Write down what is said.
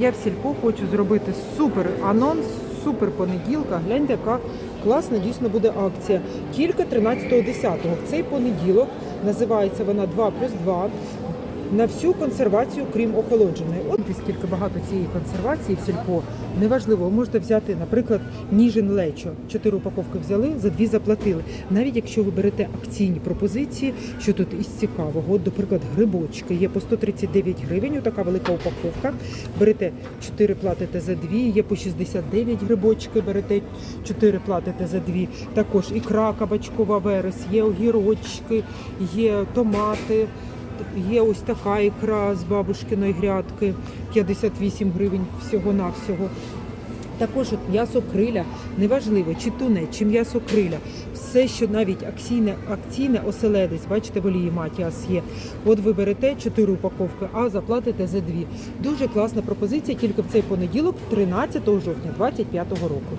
Я в сільпо хочу зробити супер анонс, супер понеділка. Гляньте, яка класна дійсно буде акція. Тільки 13.10. В цей понеділок називається вона 2 плюс 2 на всю консервацію, крім охолодженої. От скільки багато цієї консервації в сільпо. Неважливо, ви можете взяти, наприклад, ніжин лечо. Чотири упаковки взяли, за дві заплатили. Навіть якщо ви берете акційні пропозиції, що тут із цікавого, наприклад, грибочки є по 139 гривень, така велика упаковка. Берете 4 платите за дві, є по 69 грибочки, берете 4 платите за дві. Також ікра кабачкова верес, є огірочки, є томати. Є ось така ікра з бабушкиної грядки, 58 гривень всього-навсього. Також от м'ясо криля, неважливо, чи тунець, чи м'ясо криля, все, що навіть акційне, акційне оселедець, бачите, в олії матіас є. От ви берете 4 упаковки, а заплатите за дві. Дуже класна пропозиція, тільки в цей понеділок, 13 жовтня 2025 року.